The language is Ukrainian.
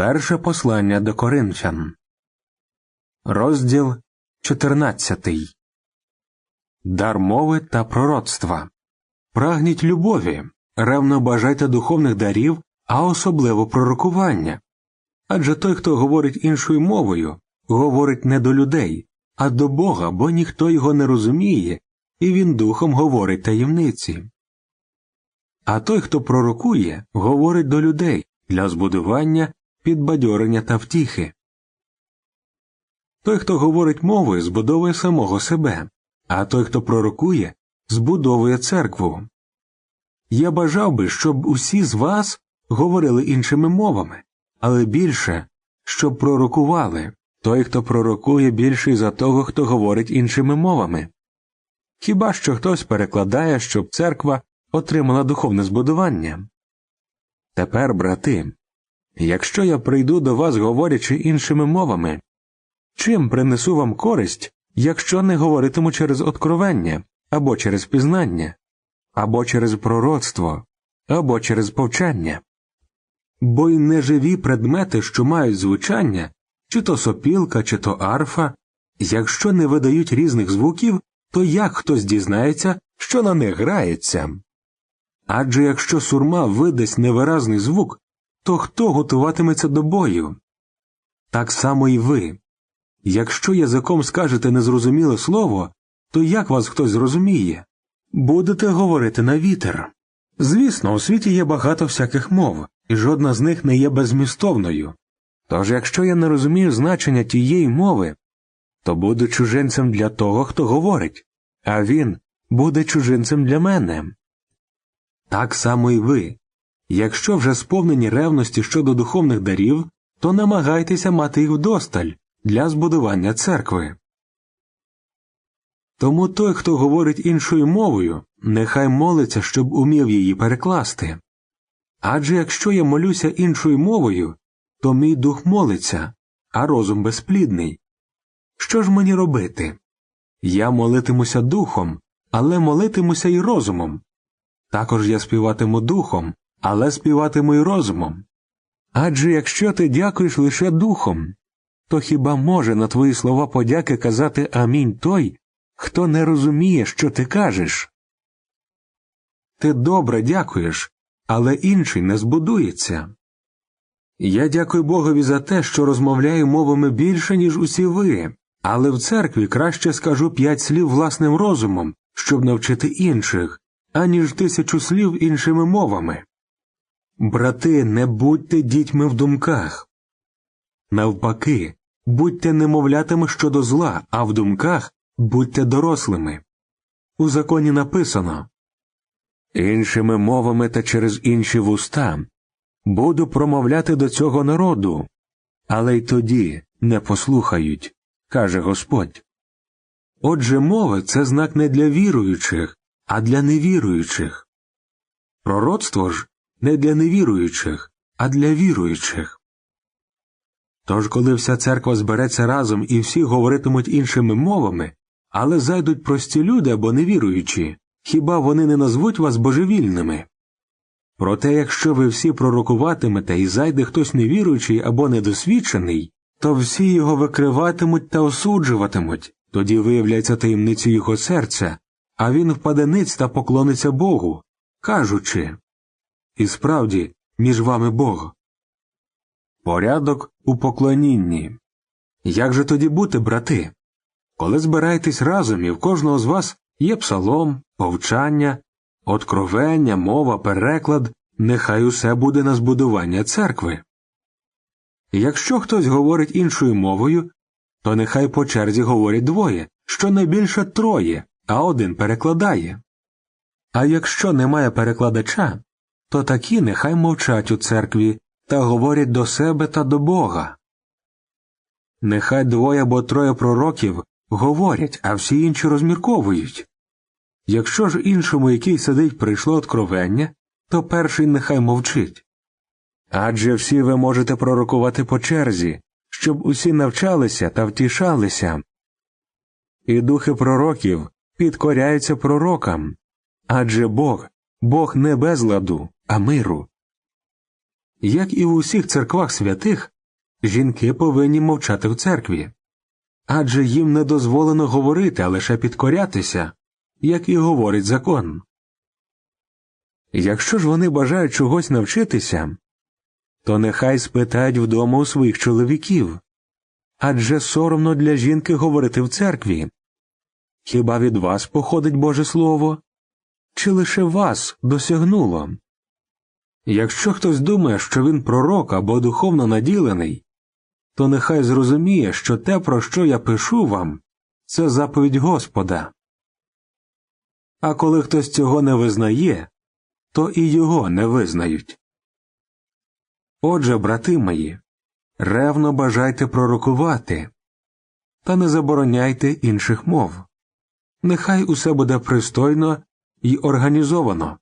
Перше послання до Коринфян, розділ 14. Дар мови та пророцтва. Прагніть любові, ревно бажайте духовних дарів, а особливо пророкування. Адже той, хто говорить іншою мовою, говорить не до людей, а до Бога, бо ніхто його не розуміє, і він духом говорить таємниці. А той, хто пророкує, говорить до людей для збудування підбадьорення та втіхи. Той, хто говорить мовою, збудовує самого себе, а той, хто пророкує, збудовує церкву. Я бажав би, щоб усі з вас говорили іншими мовами, але більше, щоб пророкували той, хто пророкує більший за того, хто говорить іншими мовами. Хіба що хтось перекладає, щоб церква отримала духовне збудування? Тепер, брати, Якщо я прийду до вас, говорячи іншими мовами, чим принесу вам користь, якщо не говоритиму через откровення, або через пізнання, або через пророцтво, або через повчання? Бо й неживі предмети, що мають звучання, чи то сопілка, чи то арфа, якщо не видають різних звуків, то як хтось дізнається, що на них грається? Адже якщо сурма видасть невиразний звук, то хто готуватиметься до бою? Так само і ви. Якщо язиком скажете незрозуміле слово, то як вас хтось зрозуміє? Будете говорити на вітер. Звісно, у світі є багато всяких мов, і жодна з них не є безмістовною. Тож, якщо я не розумію значення тієї мови, то буду чужинцем для того, хто говорить, а він буде чужинцем для мене. Так само і ви. Якщо вже сповнені ревності щодо духовних дарів, то намагайтеся мати їх вдосталь для збудування церкви. Тому той, хто говорить іншою мовою, нехай молиться, щоб умів її перекласти. Адже якщо я молюся іншою мовою, то мій дух молиться, а розум безплідний. Що ж мені робити? Я молитимуся духом, але молитимуся й розумом. Також я співатиму духом, але співатиму й розумом. Адже якщо ти дякуєш лише духом, то хіба може на твої слова подяки казати амінь той, хто не розуміє, що ти кажеш? Ти добре дякуєш, але інший не збудується. Я дякую Богові за те, що розмовляю мовами більше, ніж усі ви, але в церкві краще скажу п'ять слів власним розумом, щоб навчити інших, аніж тисячу слів іншими мовами. Брати, не будьте дітьми в думках. Навпаки, будьте немовлятами щодо зла, а в думках будьте дорослими. У законі написано іншими мовами та через інші вуста буду промовляти до цього народу, але й тоді не послухають, каже Господь. Отже, мова це знак не для віруючих, а для невіруючих. Пророцтво ж не для невіруючих, а для віруючих. Тож, коли вся церква збереться разом і всі говоритимуть іншими мовами, але зайдуть прості люди або невіруючі, хіба вони не назвуть вас божевільними? Проте, якщо ви всі пророкуватимете і зайде хтось невіруючий або недосвідчений, то всі його викриватимуть та осуджуватимуть, тоді виявляється таємницю його серця, а він впаде ниць та поклониться Богу, кажучи і справді між вами Бог. Порядок у поклонінні. Як же тоді бути, брати? Коли збираєтесь разом і в кожного з вас є псалом, повчання, откровення, мова, переклад, нехай усе буде на збудування церкви. Якщо хтось говорить іншою мовою, то нехай по черзі говорять двоє, що найбільше троє, а один перекладає. А якщо немає перекладача, то такі нехай мовчать у церкві та говорять до себе та до Бога. Нехай двоє або троє пророків говорять, а всі інші розмірковують. Якщо ж іншому, який сидить, прийшло откровення, то перший нехай мовчить. Адже всі ви можете пророкувати по черзі, щоб усі навчалися та втішалися. І духи пророків підкоряються пророкам, адже Бог Бог не безладу, а миру. Як і в усіх церквах святих, жінки повинні мовчати в церкві, адже їм не дозволено говорити, а лише підкорятися, як і говорить закон. Якщо ж вони бажають чогось навчитися, то нехай спитають вдома у своїх чоловіків адже соромно для жінки говорити в церкві. Хіба від вас походить Боже Слово? Чи лише вас досягнуло? Якщо хтось думає, що він пророк або духовно наділений, то нехай зрозуміє, що те, про що я пишу вам, це заповідь Господа. А коли хтось цього не визнає, то і його не визнають. Отже, брати мої, ревно бажайте пророкувати, та не забороняйте інших мов. Нехай усе буде пристойно й організовано.